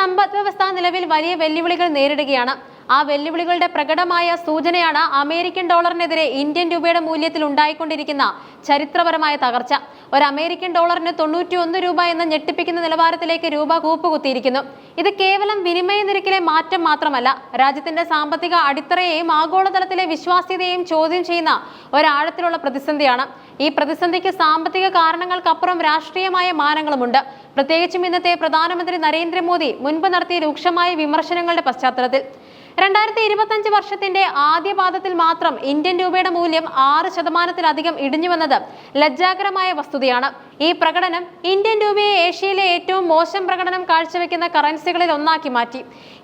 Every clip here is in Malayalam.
സമ്പദ് വ്യവസ്ഥ നിലവിൽ വലിയ വെല്ലുവിളികൾ നേരിടുകയാണ്. ആ വെല്ലുവിളികളുടെ പ്രകടമായ സൂചനയാണ് അമേരിക്കൻ ഡോളറിനെതിരെ ഇന്ത്യൻ രൂപയുടെ മൂല്യത്തിൽ ഉണ്ടായിക്കൊണ്ടിരിക്കുന്ന ചരിത്രപരമായ തകർച്ച. ഒരു അമേരിക്കൻ ഡോളറിന് തൊണ്ണൂറ്റി ഒന്ന് രൂപ എന്ന ഞെട്ടിപ്പിക്കുന്ന നിലവാരത്തിലേക്ക് രൂപ കൂപ്പുകുത്തിയിരിക്കുന്നു. ഇത് കേവലം വിനിമയ നിരക്കിലെ മാറ്റം മാത്രമല്ല രാജ്യത്തിന്റെ സാമ്പത്തിക അടിത്തറയെയും ആഗോളതലത്തിലെ വിശ്വാസ്യതയെയും ചോദ്യം ചെയ്യുന്ന ഒരാഴത്തിലുള്ള പ്രതിസന്ധിയാണ്. ഈ പ്രതിസന്ധിക്ക് സാമ്പത്തിക കാരണങ്ങൾക്കപ്പുറം രാഷ്ട്രീയമായ മാനങ്ങളുമുണ്ട്. പ്രത്യേകിച്ചും ഇന്നത്തെ പ്രധാനമന്ത്രി നരേന്ദ്രമോദി മുൻപ് നടത്തിയ രൂക്ഷമായ വിമർശനങ്ങളുടെ പശ്ചാത്തലത്തിൽ. രണ്ടായിരത്തി ഇരുപത്തഞ്ച് വർഷത്തിന്റെ ആദ്യ പാദത്തിൽ മാത്രം ഇന്ത്യൻ രൂപയുടെ മൂല്യം ആറ് ശതമാനത്തിലധികം ഇടിഞ്ഞുവെന്നത് ലജ്ജാകരമായ വസ്തുതയാണ്. ഈ പ്രകടനം ഇന്ത്യൻ രൂപയെ ഏഷ്യയിലെ ഏറ്റവും മോശം പ്രകടനം കാഴ്ചവെക്കുന്ന കറൻസികളിൽ ഒന്നാക്കി മാറ്റി.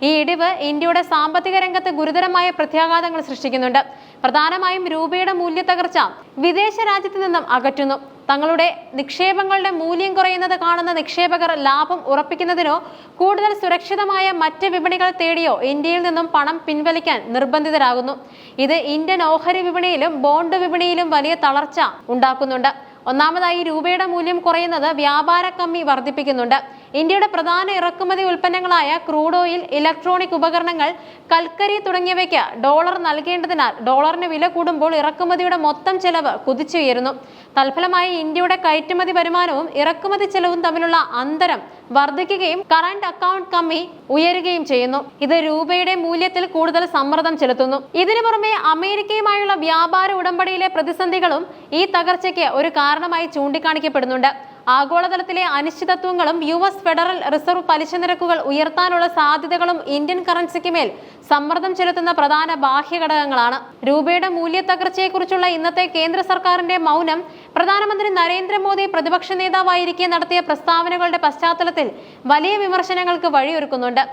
ഈ ഇടിവ് ഇന്ത്യയുടെ സാമ്പത്തിക രംഗത്ത് ഗുരുതരമായ പ്രത്യാഘാതങ്ങൾ സൃഷ്ടിക്കുന്നുണ്ട്. പ്രധാനമായും രൂപയുടെ മൂല്യത്തകർച്ച വിദേശ രാജ്യത്തു നിന്നും അകറ്റുന്നു. തങ്ങളുടെ നിക്ഷേപങ്ങളുടെ മൂല്യം കുറയുന്നത് കാണുന്ന നിക്ഷേപകർ ലാഭം ഉറപ്പിക്കുന്നതിനോ കൂടുതൽ സുരക്ഷിതമായ മറ്റ് വിപണികൾ തേടിയോ ഇന്ത്യയിൽ നിന്നും പണം പിൻവലിക്കാൻ നിർബന്ധിതരാകുന്നു. ഇത് ഇന്ത്യൻ ഓഹരി വിപണിയിലും ബോണ്ട് വിപണിയിലും വലിയ തളർച്ച ഉണ്ടാക്കുന്നുണ്ട്. ഒന്നാമതായി രൂപയുടെ മൂല്യം കുറയുന്നത് വ്യാപാര കമ്മി വർദ്ധിപ്പിക്കുന്നുണ്ട്. ഇന്ത്യയുടെ പ്രധാന ഇറക്കുമതി ഉൽപ്പന്നങ്ങളായ ക്രൂഡ് ഓയിൽ ഇലക്ട്രോണിക് ഉപകരണങ്ങൾ കൽക്കരി തുടങ്ങിയവയ്ക്ക് ഡോളർ നൽകേണ്ടതിനാൽ ഡോളറിന് വില കൂടുമ്പോൾ ഇറക്കുമതിയുടെ മൊത്തം ചെലവ് കുതിച്ചുയരുന്നു. തൽഫലമായി ഇന്ത്യയുടെ കയറ്റുമതി വരുമാനവും ഇറക്കുമതി ചെലവും തമ്മിലുള്ള അന്തരം വർദ്ധിക്കുകയും കറണ്ട് അക്കൗണ്ട് കമ്മി ഉയരുകയും ചെയ്യുന്നു. ഇത് രൂപയുടെ മൂല്യത്തിൽ കൂടുതൽ സമ്മർദ്ദം ചെലുത്തുന്നു. ഇതിനു പുറമെ അമേരിക്കയുമായുള്ള വ്യാപാര ഉടമ്പടിയിലെ പ്രതിസന്ധികളും ഈ തകർച്ചയ്ക്ക് ഒരു കാരണമായി ചൂണ്ടിക്കാണിക്കപ്പെടുന്നുണ്ട്. ആഗോളതലത്തിലെ അനിശ്ചിതത്വങ്ങളും യു എസ് ഫെഡറൽ റിസർവ് പലിശ നിരക്കുകൾ ഉയർത്താനുള്ള സാധ്യതകളും ഇന്ത്യൻ കറൻസിക്ക് മേൽ സമ്മർദ്ദം ചെലുത്തുന്ന പ്രധാന ബാഹ്യ ഘടകങ്ങളാണ്. രൂപയുടെ മൂല്യത്തകർച്ചയെക്കുറിച്ചുള്ള ഇന്നത്തെ കേന്ദ്ര സർക്കാരിന്റെ മൗനം പ്രധാനമന്ത്രി നരേന്ദ്രമോദി പ്രതിപക്ഷ നേതാവായിരിക്കെ നടത്തിയ പ്രസ്താവനകളുടെ പശ്ചാത്തലത്തിൽ വലിയ വിമർശനങ്ങൾക്ക് വഴിയൊരുക്കുന്നുണ്ട്.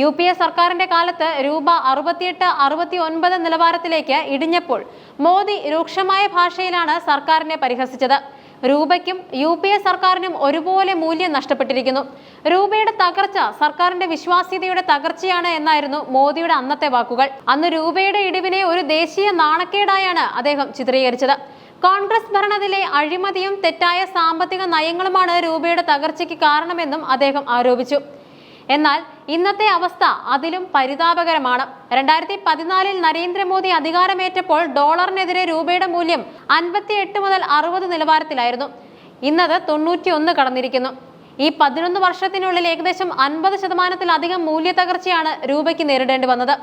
യു പി എ സർക്കാരിന്റെ കാലത്ത് രൂപ അറുപത്തിയെട്ട് അറുപത്തി ഒൻപത് നിലവാരത്തിലേക്ക് ഇടിഞ്ഞപ്പോൾ മോദി രൂക്ഷമായ ഭാഷയിലാണ് സർക്കാരിനെ പരിഹസിച്ചത്. രൂപയ്ക്കും യു പി എ സർക്കാരിനും ഒരുപോലെ മൂല്യം നഷ്ടപ്പെട്ടിരിക്കുന്നു. രൂപയുടെ തകർച്ച സർക്കാരിന്റെ വിശ്വാസ്യതയുടെ തകർച്ചയാണ് എന്നായിരുന്നു മോദിയുടെ അന്നത്തെ വാക്കുകൾ. അന്ന് രൂപയുടെ ഇടിവിനെ ഒരു ദേശീയ നാണക്കേടായാണ് അദ്ദേഹം ചിത്രീകരിച്ചത്. കോൺഗ്രസ് ഭരണത്തിലെ അഴിമതിയും തെറ്റായ സാമ്പത്തിക നയങ്ങളുമാണ് രൂപയുടെ തകർച്ചയ്ക്ക് കാരണമെന്നും അദ്ദേഹം ആരോപിച്ചു. എന്നാൽ ഇന്നത്തെ അവസ്ഥ അതിലും പരിതാപകരമാണ്. രണ്ടായിരത്തി പതിനാലിൽ നരേന്ദ്രമോദി അധികാരമേറ്റപ്പോൾ ഡോളറിനെതിരെ രൂപയുടെ മൂല്യം അൻപത്തി എട്ട് മുതൽ അറുപത് നിലവാരത്തിലായിരുന്നു. ഇന്നത് തൊണ്ണൂറ്റി ഒന്ന് കടന്നിരിക്കുന്നു. ഈ പതിനൊന്ന് വർഷത്തിനുള്ളിൽ ഏകദേശം അൻപത് ശതമാനത്തിലധികം മൂല്യത്തകർച്ചയാണ് രൂപയ്ക്ക് നേരിടേണ്ടി വന്നത്.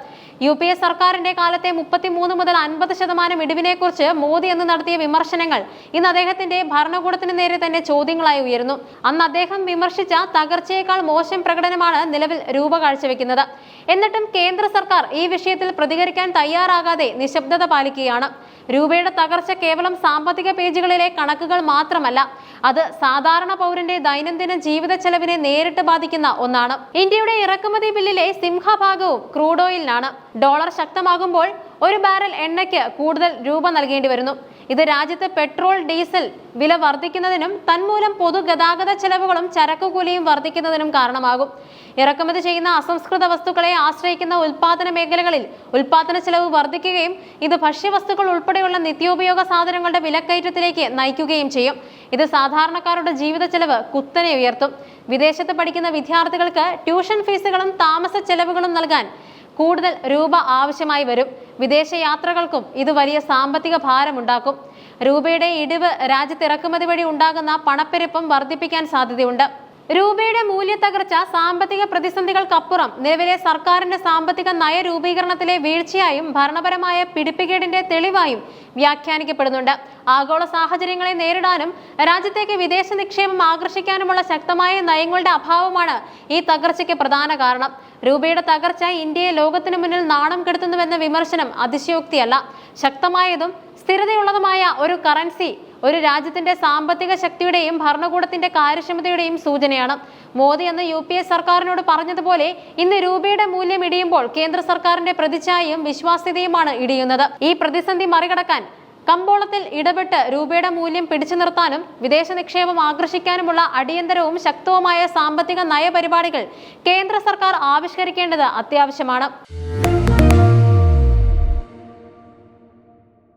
യു പി എ സർക്കാരിന്റെ കാലത്തെ മുപ്പത്തിമൂന്ന് മുതൽ അൻപത് ശതമാനം ഇടിവിനെക്കുറിച്ച് മോദി എന്ന് നടത്തിയ വിമർശനങ്ങൾ ഇന്ന് അദ്ദേഹത്തിന്റെ ഭരണകൂടത്തിന് നേരെ തന്നെ ചോദ്യങ്ങളായി ഉയരുന്നു. അന്ന് അദ്ദേഹം വിമർശിച്ച തകർച്ചയേക്കാൾ മോശം പ്രകടനമാണ് നിലവിൽ രൂപ കാഴ്ചവെക്കുന്നത് എന്നിട്ടും കേന്ദ്ര സർക്കാർ ഈ വിഷയത്തിൽ പ്രതികരിക്കാൻ തയ്യാറാകാതെ നിശബ്ദത പാലിക്കുകയാണ്. രൂപയുടെ തകർച്ച കേവലം സാമ്പത്തിക പേജുകളിലെ കണക്കുകൾ മാത്രമല്ല അത് സാധാരണ പൗരന്റെ ദൈനംദിന ജീവിത ചെലവിനെ നേരിട്ട് ബാധിക്കുന്ന ഒന്നാണ്. ഇന്ത്യയുടെ ഇറക്കുമതി ബില്ലിലെ സിംഹഭാഗവും ക്രൂഡ് ഓയിലിനാണ്. ഡോളർ ശക്തമാകുമ്പോൾ ഒരു ബാരൽ എണ്ണയ്ക്ക് കൂടുതൽ രൂപ നൽകേണ്ടി വരുന്നു. ഇത് രാജ്യത്ത് പെട്രോൾ ഡീസൽ വില വർദ്ധിക്കുന്നതിനും തന്മൂലം പൊതുഗതാഗത ചെലവുകളും ചരക്കുകൂലിയും വർദ്ധിക്കുന്നതിനും കാരണമാകും. ഇറക്കുമതി ചെയ്യുന്ന അസംസ്കൃത വസ്തുക്കളെ ആശ്രയിക്കുന്ന ഉൽപാദന മേഖലകളിൽ ഉൽപാദന ചെലവ് വർദ്ധിക്കുകയും ഇത് ഭക്ഷ്യവസ്തുക്കൾ ഉൾപ്പെടെയുള്ള നിത്യോപയോഗ സാധനങ്ങളുടെ വിലക്കയറ്റത്തിലേക്ക് നയിക്കുകയും ചെയ്യും. ഇത് സാധാരണക്കാരുടെ ജീവിത ചെലവ് കുത്തനെ ഉയർത്തും. വിദേശത്ത് പഠിക്കുന്ന വിദ്യാർത്ഥികൾക്ക് ട്യൂഷൻ ഫീസുകളും താമസ ചെലവുകളും നൽകാൻ കൂടുതൽ രൂപ ആവശ്യമായി വരും. വിദേശ യാത്രകൾക്കും ഇത് വലിയ സാമ്പത്തിക ഭാരമുണ്ടാക്കും. രൂപയുടെ ഇടിവ് രാജ്യത്ത് ഇറക്കുമതി വഴി ഉണ്ടാകുന്ന പണപ്പെരുപ്പം വർദ്ധിപ്പിക്കാൻ സാധ്യതയുണ്ട്. രൂപയുടെ മൂല്യത്തകർച്ച സാമ്പത്തിക പ്രതിസന്ധികൾക്കപ്പുറം നിലവിലെ സർക്കാരിന്റെ സാമ്പത്തിക നയരൂപീകരണത്തിലെ വീഴ്ചയായും ഭരണപരമായ പിടിപ്പുകേടിന്റെ തെളിവായും വ്യാഖ്യാനിക്കപ്പെടുന്നുണ്ട്. ആഗോള സാഹചര്യങ്ങളെ നേരിടാനും രാജ്യത്തേക്ക് വിദേശ നിക്ഷേപം ആകർഷിക്കാനുമുള്ള ശക്തമായ നയങ്ങളുടെ അഭാവമാണ് ഈ തകർച്ചയ്ക്ക് പ്രധാന കാരണം. രൂപയുടെ തകർച്ച ഇന്ത്യയെ ലോകത്തിനു മുന്നിൽ നാണം കെടുത്തുന്നുവെന്ന വിമർശനം അതിശയോക്തിയല്ല. ശക്തമായതും സ്ഥിരതയുള്ളതുമായ ഒരു കറൻസി ഒരു രാജ്യത്തിന്റെ സാമ്പത്തിക ശക്തിയുടെയും ഭരണകൂടത്തിന്റെ കാര്യക്ഷമതയുടെയും സൂചനയാണ്. മോദി അന്ന് യു പി എ സർക്കാരിനോട് പറഞ്ഞതുപോലെ ഇന്ന് രൂപയുടെ മൂല്യം ഇടിയുമ്പോൾ കേന്ദ്ര സർക്കാരിന്റെ പ്രതിച്ഛായയും വിശ്വാസ്യതയുമാണ് ഇടിയുന്നത്. ഈ പ്രതിസന്ധി മറികടക്കാൻ കമ്പോളത്തിൽ ഇടപെട്ട് രൂപയുടെ മൂല്യം പിടിച്ചു നിർത്താനും വിദേശ നിക്ഷേപം ആകർഷിക്കാനുമുള്ള അടിയന്തരവും ശക്തവുമായ സാമ്പത്തിക നയപരിപാടികൾ കേന്ദ്ര സർക്കാർ ആവിഷ്കരിക്കേണ്ടത് അത്യാവശ്യമാണ്.